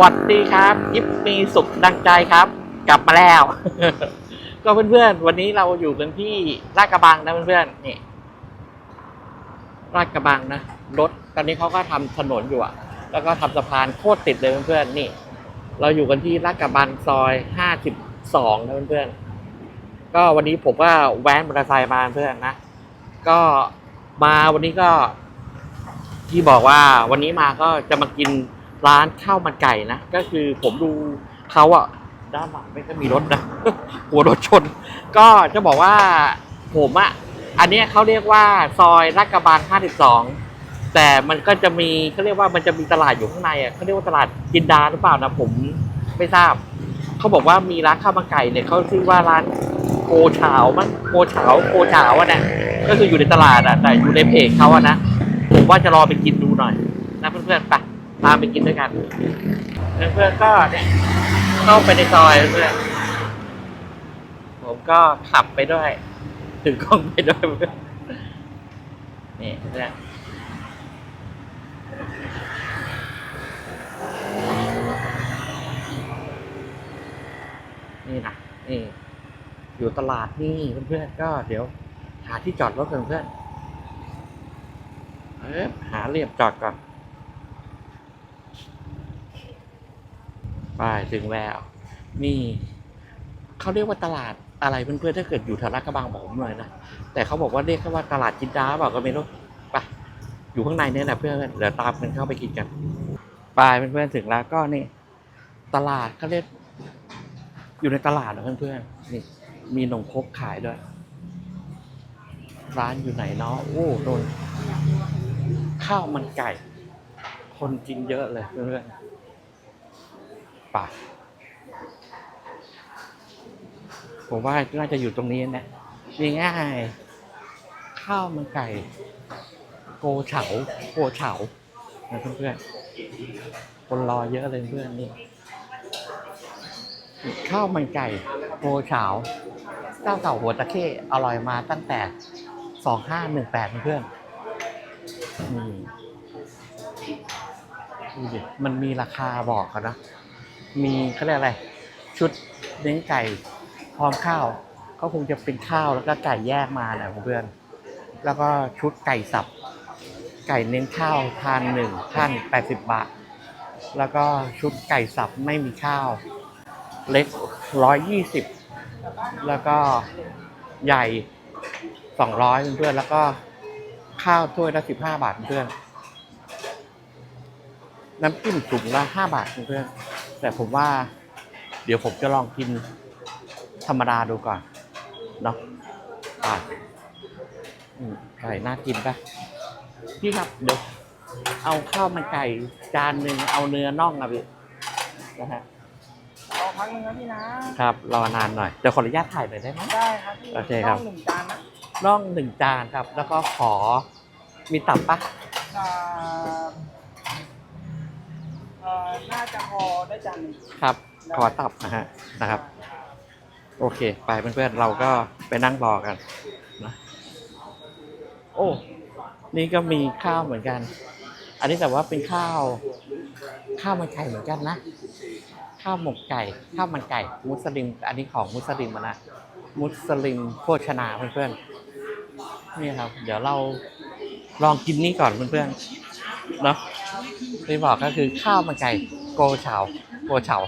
วัสดีครับ ยิปมีสุขดังใจครับ กลับมาแล้ว ก็เพื่อนๆ วันนี้เราอยู่กันที่ลาดกระบังนะเพื่อนๆนี่ลาดกระบังนะรถตอนนี้เขาก็ทำถนนอยู่อะแล้วก็ทำสะพานโคตรติดเลยเพื่อนๆนี่ เราอยู่กันที่ลาดกระบังซอยห้าสิบสองนะเพื่อนๆก็วันนี้ผมก็แว้นมอเตอร์ไซค์มาเพื่อนนะก็มาวันนี้ก็ที่บอกว่าวันนี้มาก็จะมากิน ร้านข้าวมันไก่นะ ก็คือผมดูเขาอะด้านหลังไม่ก็มีรถนะ หัวรถชน ก็จะบอกว่าผมอะอันนี้เขาเรียกว่าซอยลาดกระบัง52 แต่มันก็จะมีเขาเรียกว่ามันจะมีตลาดอยู่ข้างในอะเขาเรียกว่าตลาดจินดาหรือเปล่านะผมไม่ทราบ เขาบอกว่ามีร้านข้าวมันไก่เนี่ยเขาชื่อว่าร้านโกเฉามั้งโกเฉาโกเฉาอะนี่ยก็คืออยู่ในตลาดอะแต่อยู่ในเพจเขาอะนะผมว่าจะรอไปกินดูหน่อยนะเพื่อนๆไป ตาไปกินด้วยกันเพื่อนๆก็เนี่ยเข้าไปในซอยเพื่อนผมก็ขับไปด้วยถือกล้องไปด้วยเพื่อนนี่เพื่อนนี่นะนี่อยู่ตลาดนี่เพื่อนๆก็เดี๋ยว หาที่จอดรถกันเพื่อนเอ๊ะหาเรียบจอดก่อน ไปถึงแล้ว นี่เขาเรียกว่าตลาดอะไรเพื่อนๆถ้าเกิดอยู่แถวลาดกระบังบอกผมหน่อยนะแต่เขาบอกว่าเรียกว่าตลาดจินดาเปล่าก็ไม่รู้ไปอยู่ข้างในเนี่ยนะเพื่อนเดี๋ยวตามกันเข้าไปกินกันไปเพื่อนๆถึงแล้วก็นี่ ตลาดเขาเรียกอยู่ในตลาดนะเพื่อนๆนี่มีนมครกขายด้วย ร้านอยู่ไหนเนาะโอ้โดนข้าวมันไก่ คนกินเยอะเลยเพื่อนๆ ป่ะผมว่าน่าจะอยู่ตรงนี้นะง่าย ข้าวมันไก่ โกเฉา โกเฉานะเพื่อนๆ คนรอเยอะเลยเพื่อนนี่ ข้าวมันไก่ โกเฉาเจ้าเก่าหัวตะเข้อร่อยมาตั้งแต่สองห้าหนึ่งแปดเพื่อนอืมดูดิมันมีราคาบอกกันนะ มีเขาเรียกอะไร ชุดเลี้ยงไก่พร้อมข้าวก็คงจะเป็นข้าวแล้วก็ไก่แยกมาแหละเพื่อน แล้วก็ชุดไก่สับ ไก่เน้นข้าวทานหนึ่งท่านแปดสิบบาท แล้วก็ชุดไก่สับไม่มีข้าว เล็กร้อยยี่สิบแล้วก็ใหญ่สองร้อยเพื่อนแล้วก็ข้าวถ้วยละสิบห้าบาทเพื่อน น้ำจิ้มถุงละห้าบาทเพื่อน แต่ผมว่า เดี๋ยวผมจะลองกินธรรมดาดูก่อนเนาะอะอืมไก่น่ากินปะพี่ครับเดี๋ยวเอาข้าวมันไก่จานหนึ่งเอาเนื้อน่องอะพี่นะฮะรอพักนึงนะพี่นะครับรอนานหน่อยเดี๋ยวขออนุญาตถ่ายหน่อยได้ไหม ได้ครับพี่โอเคครับ ต้องหนึ่งจานนะน่องหนึ่งจานครับ แล้วก็ขอมีตับปะอ่าเอ่อ น่าจะพอได้จานหนึ่งครับขอตับนะฮะนะครับ โอเค ไปเพื่อนๆเราก็ไปนั่งรอกันนะโอ้นี่ก็มีข้าวเหมือนกัน อันนี้แต่ว่าเป็นข้าว ข้าวมันไก่เหมือนกันนะ ข้าวหมกไก่ ข้าวมันไก่ มุสลิม อันนี้ของมุสลิมนะ มุสลิมโภชนาเพื่อนๆ นี่ครับ เดี๋ยวเราลองกินนี่ก่อนเพื่อนๆ เนาะที่บอกก็คือข้าวมันไก่ โกเฉาโกเฉา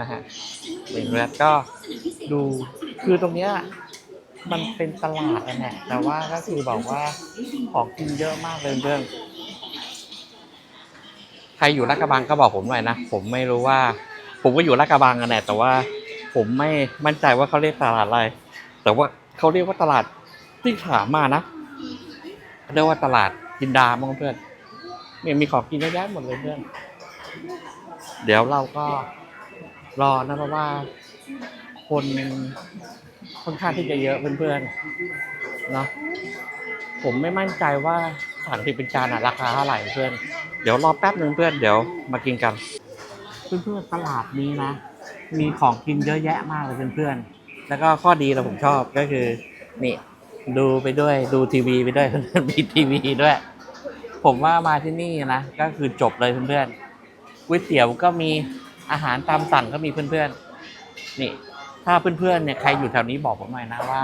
นะฮะเห็นแล้วก็ดูคือตรงเนี้ยมันเป็นตลาดนั่นแหละแต่ว่าก็คือบอกว่าของกินเยอะมากเลยเพื่อนใครอยู่ลาดกระบังก็บอกผมหน่อยนะผมไม่รู้ว่า ผมก็อยู่ลาดกระบังกันแหละแต่ว่าผมไม่มั่นใจว่าเขาเรียกตลาดอะไร แต่ว่าเขาเรียกว่าตลาดที่ถามมานะเรียกว่าตลาดจินดามั้งเพื่อนเนี่ยมีของกินเยอะแยะหมดเลยเพื่อน เดี๋ยวเราก็รอนะเพราะว่า คนค่อนข้างที่จะเยอะเพื่อนๆเนาะผมไม่มั่นใจว่าสั่งที่เป็นจานอะราคาเท่าไหร่เพื่อน เดี๋ยวรอแป๊บหนึ่งเพื่อนเดี๋ยวมากินกัน เพื่อนๆตลาดนี้นะ มีของกินเยอะแยะมากเลยเพื่อนๆแล้วก็ข้อดีเราผมชอบก็คือ นี่ดูไปด้วยดูทีวีไปด้วยเพื่อนๆมีทีวีด้วย ผมว่ามาที่นี่นะ ก็คือจบเลยเพื่อนๆ ก๋วยเตี๋ยวก็มีอาหารตามสั่งก็มีเพื่อนๆ นี่ ถ้าเพื่อนๆเนี่ยใครอยู่แถวนี้บอกผมหน่อยนะว่า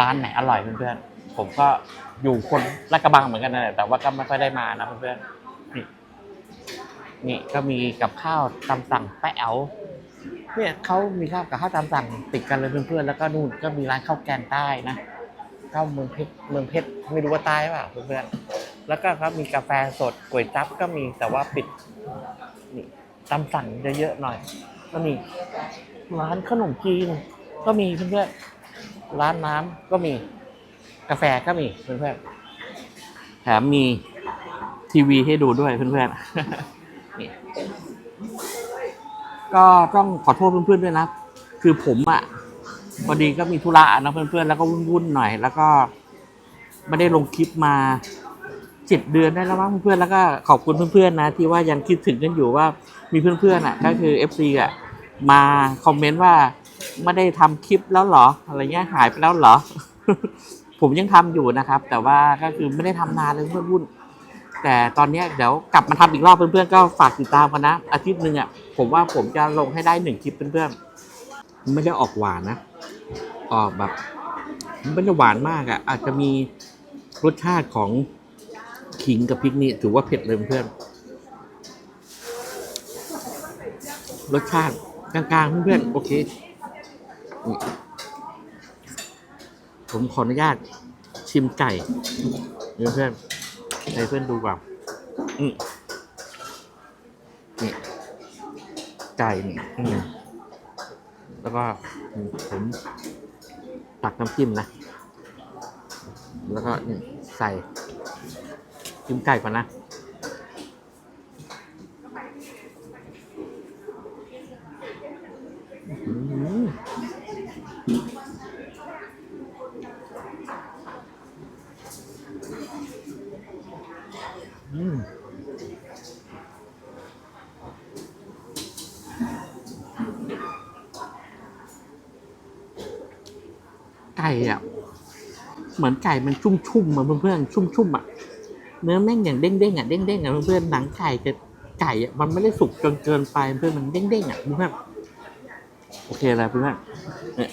ร้านไหนอร่อยเพื่อนๆ ผมก็อยู่คนลาดกระบังเหมือนกันนะแหละแต่ว่าก็ไม่ค่อยได้มานะเพื่อนๆ นี่นี่ก็มีกับข้าวตามสั่งแปะแอวเนี่ยเขามีข้าวกับข้าวตามสั่งติดกันเลยเพื่อนๆ แล้วก็นู่นก็มีร้านข้าวแกงใต้นะข้าวเมืองเพชรเมืองเพชรไม่รู้ว่าใต้เปล่าเพื่อนๆ แล้วก็ครับมีกาแฟสดก๋วยจั๊บก็มีแต่ว่าปิดนี่ตามสั่งเยอะๆหน่อยก็มีร้านขนมจีนก็มีเพื่อนๆร้านน้ำก็มีกาแฟก็มีเพื่อนๆแถมมีทีวีให้ดูด้วยเพื่อนๆนี่ก็ต้องขอโทษเพื่อนๆด้วยนะ คือผมอะ่ะพอดีก็มีธุระนะเพื่อนๆแล้วก็วุ่นๆหน่อย แล้วก็ไม่ได้ลงคลิปมา เจ็ดเดือนได้แล้วมั้งเพื่อนๆแล้วก็ขอบคุณเพื่อนๆนะ ที่ว่ายังคิดถึงกันอยู่ว่ามีเพื่อนๆอะ ก็คือ FC อะมาคอมเมนต์ว่าไม่ได้ทำคลิปแล้วหรอ อะไรเงี้ยหายไปแล้วหรอ ผมยังทำอยู่นะครับ แต่ว่าก็คือไม่ได้ทำนานเลยเพื่อนวุ่นแต่ตอนนี้เดี๋ยวกลับมาทำอีกรอบเพื่อนๆก็ฝากติดตามกันนะ อาทิตย์หนึ่งอะผมว่าผมจะลงให้ได้หนึ่งคลิปเพื่อนๆไม่ได้ออกหวานนะ ออกแบบไม่ได้หวานมากอะ อาจจะมีรสชาติของ ขิงกับพริกนี่ถือว่าเผ็ดเลยเพื่อน รสชาติกลางๆเพื่อนๆโอเค ผมขออนุญาตชิมไก่เพื่อนๆให้เพื่อนดูก่อนอืมนี่ไก่นี่แล้วก็ผมตักน้ำจิ้มนะ แล้วก็ใส่ จิ้มไก่ก่อนนะอื้อหืออืมไก่อะ เหมือนไก่มันชุ่มๆมาเพื่อนๆชุ่มๆอะ เนื้อแม่งอย่างเด้งๆอะเด้งๆอะเพื่อนหนังไก่จะไก่อะมันไม่ได้สุกจนเกินไปเพื่อนมันเด้งๆอะเพื่อนโอเคแล้วเพื่อนเนี่ย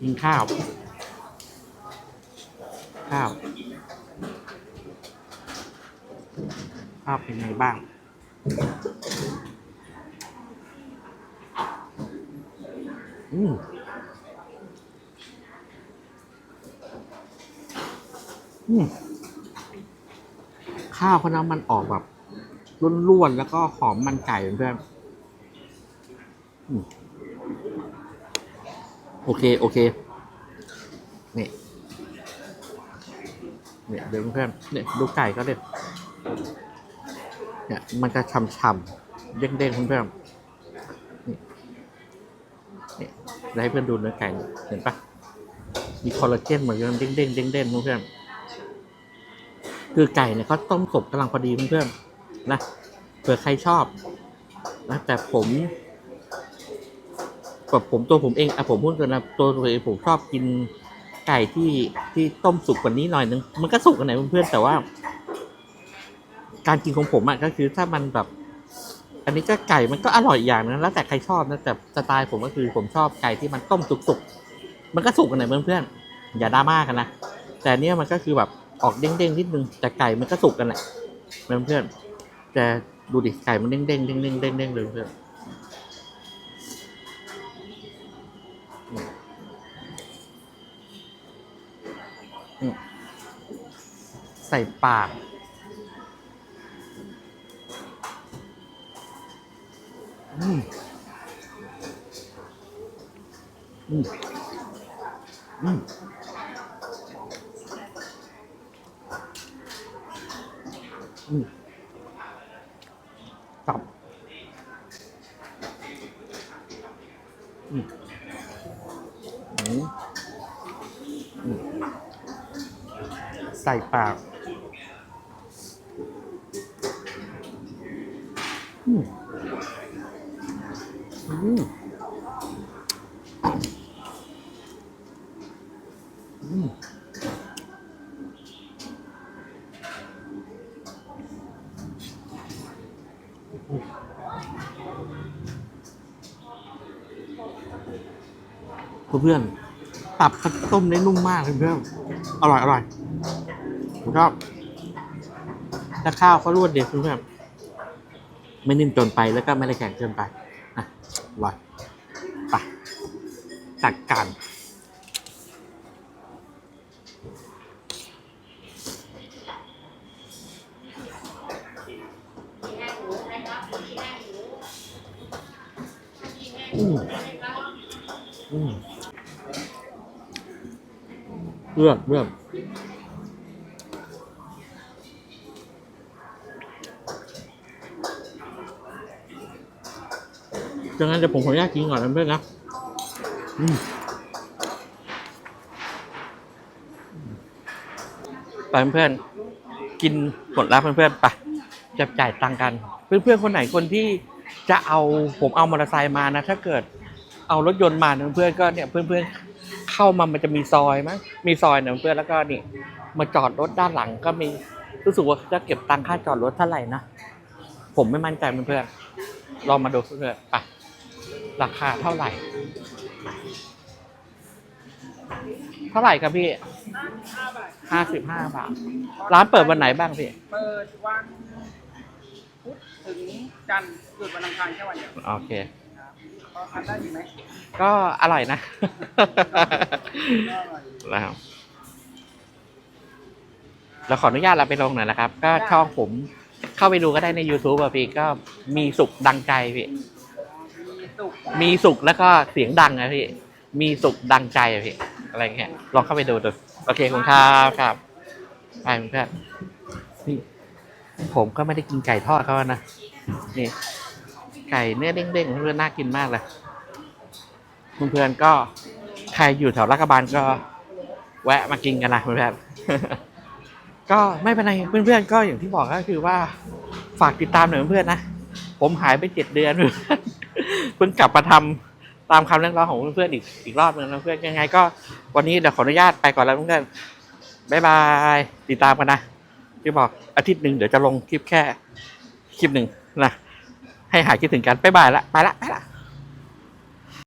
กินข้าว ข้าวข้าวเป็นไงบ้างอืมอืม ข้าวเขานะมันออกแบบร่วนๆแล้วก็หอมมันไก่เพื่อนโอเค โอเค นี่เนี่ยเดี๋ยวเพื่อนเนี่ยดูไก่ก็เด็ดเนี่ยมันจะฉ่ำๆเด้งๆเพื่อนนี่นี่แล้วให้เพื่อนดูเนื้อไก่เห็นปะมีคอลลาเจนเหมือนกันเด้งๆเด้งๆเพื่อน คือไก่เนี่ยเขาต้มสุกกำลังพอดีเพื่อนๆนะเผื่อใครชอบนะแต่ผมแบบผมตัวผมเองอะผมพูดกันนะตัวตัวเองผมชอบกินไก่ที่ที่ต้มสุกกว่านี้หน่อยนึงมันก็สุกกันไหนเพื่อนๆแต่ว่า การกินของผมอะก็คือถ้ามันแบบ อันนี้ก็ไก่มันก็อร่อยอย่างนะแล้วแต่ใครชอบนะแต่สไตล์ผมก็คือผมชอบไก่ที่มันต้มสุกๆมันก็สุกกันไหนเพื่อนๆอย่าดราม่ากันนะแต่เนี้ยมันก็คือแบบ ออกเด้งๆนิดนึงแต่ไก่มันก็สุกกันแหละเพื่อนๆแต่ดูดิไก่มันเด้งๆเด้งๆเด้งๆเด้งๆเลยเพื่อนใส่ปากอืมอืมอืม อืม ตับอืมอืมอืมใส่ปาก อืม อืม อืม อืม เพื่อนตับต้มได้นุ่มมากเพื่อนๆอร่อยอร่อยผมชอบถ้าข้าวเขารวดเด็ดเพื่อนไม่นิ่มจนไปแล้วก็ไม่ได้แข็งเกินไปนะอร่อยไปจัดการอื เลือกเลือกดังนั้นเดี๋ยวผมขออนุญาตกินก่อนนะเพื่อนนะอืมไปเพื่อนกินหมดแล้วเพื่อนๆไปจะจ่ายตังค์กัน เพื่อนๆคนไหนคนที่จะเอาผมเอามอเตอร์ไซค์มานะ ถ้าเกิดเอารถยนต์มานเพื่อนๆก็เนี่ยเพื่อนๆ เข้ามามันจะมีซอยมั้งมีซอยนะเพื่อนๆแล้วก็นี่มาจอดรถด้านหลังก็มีรู้สึกว่าจะเก็บตังค่าจอดรถเท่าไหร่นะผมไม่มั่นใจเพื่อนๆลองมาดูเพื่อนๆไปราคาเท่าไหร่ เท่าไหร่ครับพี่ห้าบาทห้าสิบห้าบาท ร้านเปิดวันไหนบ้างพี่ เปิดวันพุธถึงจันทร์หยุดวันอังคารแค่วันเดียว โอเคครับพอ ทานได้อยู่ไหมก็อร่อยนะก็อร่อยแล้วเราขออนุญาตเราไปลงหน่อยนะครับ ก็ช่องผมเข้าไปดูก็ได้ใน YouTube อะพี่ก็มีสุขดังใจพี่มีสุกมีสุขแล้วก็เสียงดังนะพี่ มีสุขดังใจอะพี่ อะไรเงี้ย ลองเข้าไปดูดูโอเคคุณครับครับ ไปเพื่อนนี่ผมก็ไม่ได้กินไก่ทอดเขานะ นี่ ไก่เนื้อเด้งๆเพื่อนน่ากินมากเลยเพื่อนๆก็ใครอยู่แถวลาดกบันก็แวะมากินกันนะเพื่อนๆก็ไม่เป็นไรเพื่อนๆก็อย่างที่บอกก็คือว่าฝากติดตามหน่อยเพื่อนๆนะผมหายไปเจ็ดเดือนเพื่อนเพิ่งกลับมาทำตามคำเรียกร้องของเพื่อนๆอีกอีกรอบหนึงนะเพื่อนยังไง ก็วันนี้เดี๋ยวขออนุญาตไปก่อนแล้วเพื่อนๆบ๊ายบายติดตามกันนะที่บอกอาทิตย์หนึ่งเดี๋ยวจะลงคลิปแค่คลิปหนึ่งนะ ให้หายคิดถึงกันบ๊ายบายละไปละไปละ